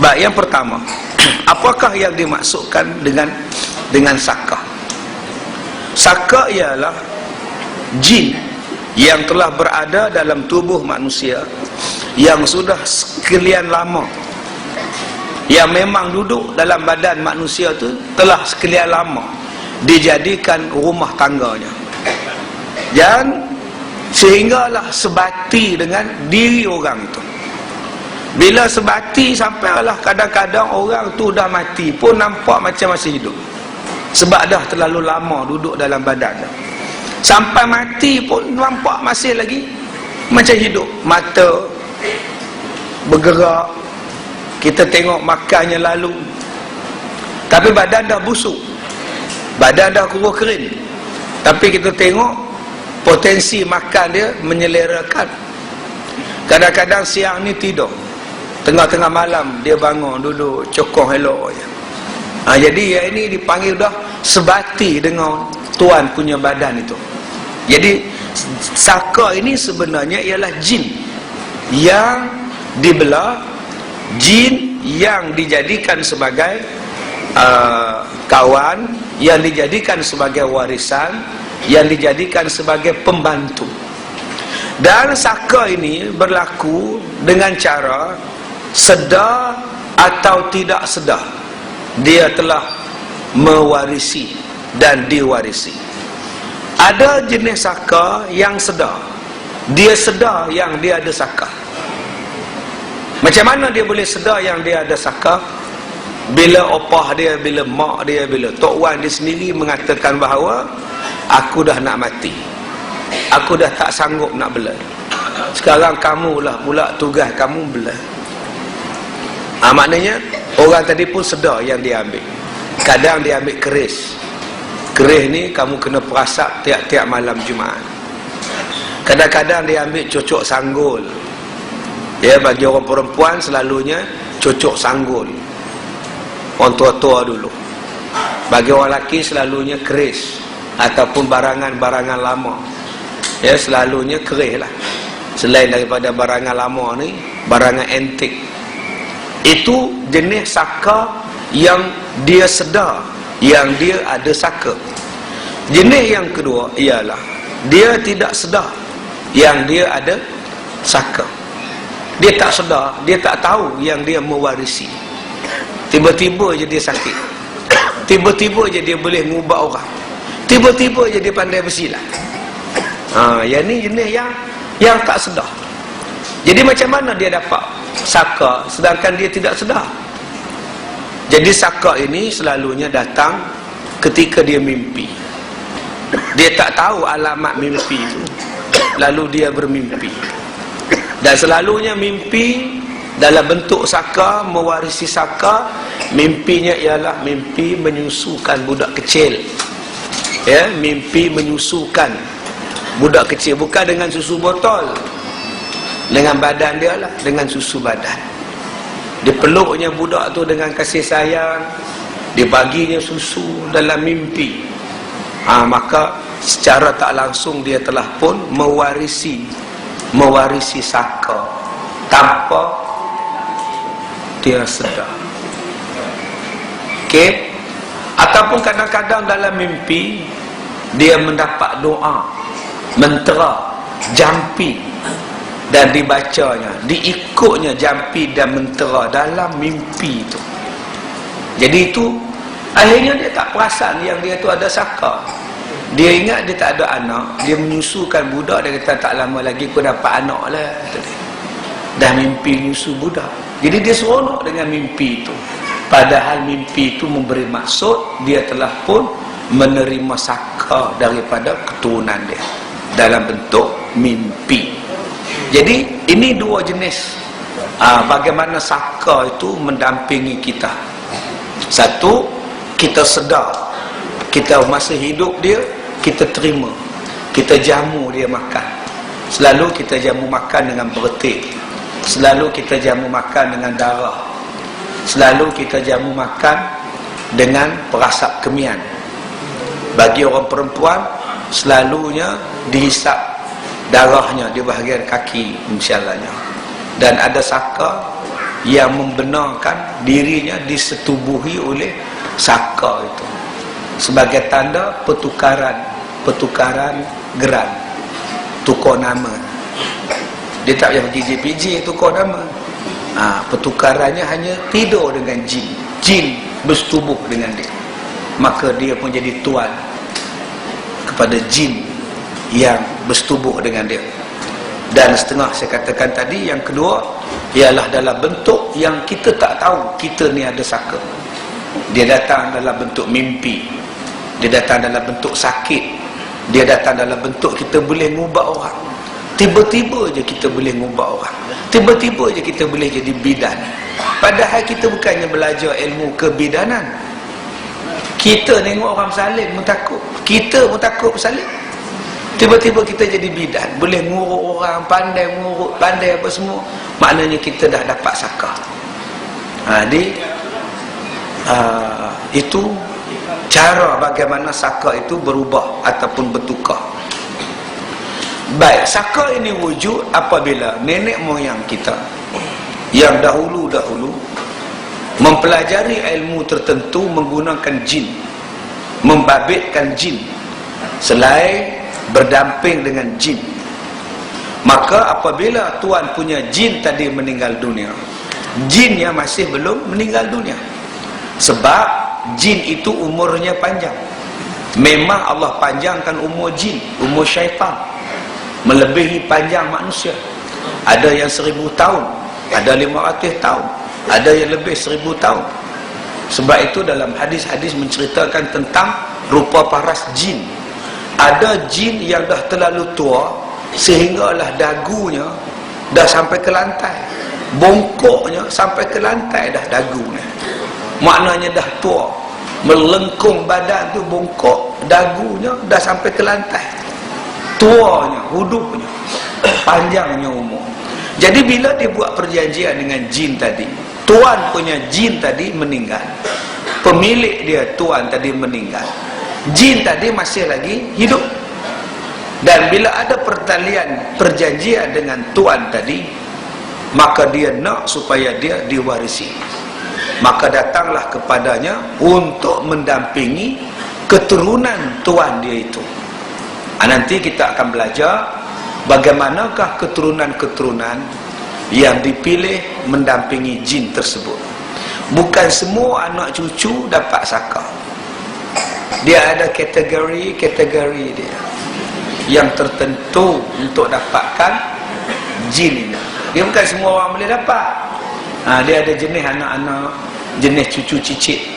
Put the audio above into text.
baik yang pertama apakah yang dimaksudkan dengan dengan saka saka ialah jin yang telah berada dalam tubuh manusia yang sudah sekalian lama yang memang duduk dalam badan manusia tu telah sekalian lama dijadikan rumah tangganya. Dan sehinggalah sebati dengan diri orang tu bila sebati sampailah kadang-kadang orang tu dah mati pun nampak macam masih hidup. Sebab dah terlalu lama duduk dalam badan tu sampai mati pun nampak masih lagi macam hidup. Mata bergerak kita tengok makannya lalu. Tapi badan dah busuk. Badan dah kurus kering. Tapi kita tengok potensi makan dia menyelerakan. Kadang-kadang siang ni tidur tengah-tengah malam dia bangun duduk cokong elok je. Ha, jadi yang ini dipanggil dah sebati dengan tuan punya badan itu. Jadi saka ini sebenarnya ialah jin yang dibelah jin yang dijadikan sebagai uh, kawan yang dijadikan sebagai warisan yang dijadikan sebagai pembantu. Dan saka ini berlaku dengan cara sedar atau tidak sedar dia telah mewarisi dan diwarisi ada jenis saka yang sedar dia sedar yang dia ada saka macam mana dia boleh sedar yang dia ada saka? Bila opah dia, bila mak dia, bila Tok Wan dia sendiri mengatakan bahawa aku dah nak mati. Aku dah tak sanggup nak bela. Sekarang kamulah pula tugas kamu bela. Ha, maknanya orang tadi pun sedar yang dia ambil. Kadang dia ambil keris. Keris ni kamu kena perasap tiap-tiap malam Jumaat. Kadang-kadang dia ambil cocok sanggul ya bagi orang perempuan selalunya cocok sanggul orang tua-tua dulu bagi orang lelaki selalunya keris ataupun barangan-barangan lama ya selalunya keris lah selain daripada barangan lama ni barangan antik itu jenis saka yang dia sedar yang dia ada saka. Jenis yang kedua ialah dia tidak sedar yang dia ada saka. Dia tak sedar dia tak tahu yang dia mewarisi. Tiba-tiba je dia sakit. Tiba-tiba je dia boleh ngubah orang. Tiba-tiba je dia pandai bersilat. Ha, yang ni jenis yang yang tak sedar. Jadi macam mana dia dapat saka. Sedangkan dia tidak sedar. Jadi saka ini selalunya datang ketika dia mimpi. Dia tak tahu alamat mimpi itu lalu dia bermimpi. Dan selalunya mimpi dalam bentuk saka mewarisi saka mimpinya ialah mimpi menyusukan budak kecil. Ya mimpi menyusukan budak kecil. Bukan dengan susu botol dengan badan dia lah dengan susu badan. Dipeluknya budak tu dengan kasih sayang. Dibaginya susu dalam mimpi. Ha, maka secara tak langsung dia telah pun mewarisi mewarisi saka. Tanpa dia sedar. Okay? ataupun kadang-kadang dalam mimpi dia mendapat doa mentera jampi dan dibacanya diikutnya jampi dan mentera dalam mimpi itu. Jadi itu akhirnya dia tak perasan yang dia tu ada saka. Dia ingat dia tak ada anak dia menyusukan budak dia kata tak lama lagi aku dapat anak lah. Dah mimpi menyusu budak. Jadi dia seronok dengan mimpi itu. Padahal mimpi itu memberi maksud dia telah pun menerima saka daripada keturunan dia dalam bentuk mimpi jadi ini dua jenis. Ah, bagaimana saka itu mendampingi kita. Satu kita sedar. Kita masa hidup dia kita terima. Kita jamu dia makan. Selalu kita jamu makan dengan bertik selalu kita jamu makan dengan darah. Selalu kita jamu makan dengan perasap kemian. Bagi orang perempuan selalunya dihisap darahnya di bahagian kaki misalnya dan ada saka yang membenarkan dirinya disetubuhi oleh saka itu. Sebagai tanda pertukaran pertukaran geran tukar nama. Dia tak payah pergi JPJ tukar nama. Ha, pertukarannya hanya tidur dengan jin. Jin bersetubuh dengan dia. Maka dia pun jadi tuan kepada jin yang bersetubuh dengan dia. Dan setengah saya katakan tadi yang kedua ialah dalam bentuk yang kita tak tahu kita ni ada saka. Dia datang dalam bentuk mimpi. Dia datang dalam bentuk sakit. Dia datang dalam bentuk kita boleh ngubah orang. Tiba-tiba je kita boleh ngubah orang. Tiba-tiba je kita boleh jadi bidan. Padahal kita bukannya belajar ilmu kebidanan. Kita tengok orang bersalin pun takut. Kita pun takut bersalin tiba-tiba kita jadi bidan. Boleh nguruk orang pandai nguruk pandai apa semua. Maknanya kita dah dapat sakar ha, uh, itu cara bagaimana sakar itu berubah ataupun bertukar. Baik sakar ini wujud apabila nenek moyang kita yang dahulu-dahulu mempelajari ilmu tertentu menggunakan jin membabitkan jin. Selain berdamping dengan jin. Maka apabila tuan punya jin tadi meninggal dunia jinnya masih belum meninggal dunia sebab jin itu umurnya panjang. Memang Allah panjangkan umur jin umur syaitan melebihi panjang manusia. Ada yang seribu tahun ada lima ratus tahun ada yang lebih seribu tahun. Sebab itu dalam hadis-hadis menceritakan tentang rupa paras jin ada jin yang dah terlalu tua sehinggalah dagunya dah sampai ke lantai. Bongkoknya sampai ke lantai dah dagunya. Maknanya dah tua. Melengkung badan tu bongkok dagunya dah sampai ke lantai. Tuanya hudupnya panjangnya umur. Jadi bila dia buat perjanjian dengan jin tadi tuan punya jin tadi meninggal. Pemilik dia tuan tadi meninggal jin tadi masih lagi hidup. Dan bila ada pertalian perjanjian dengan tuan tadi maka dia nak supaya dia diwarisi. Maka datanglah kepadanya untuk mendampingi keturunan tuan dia itu. Ha, nanti kita akan belajar bagaimanakah keturunan-keturunan yang dipilih mendampingi jin tersebut. Bukan semua anak cucu dapat sakar dia ada kategori-kategori dia. Yang tertentu untuk dapatkan jin ini. Dia bukan semua orang boleh dapat. Ha, dia ada jenis anak-anak jenis cucu cicit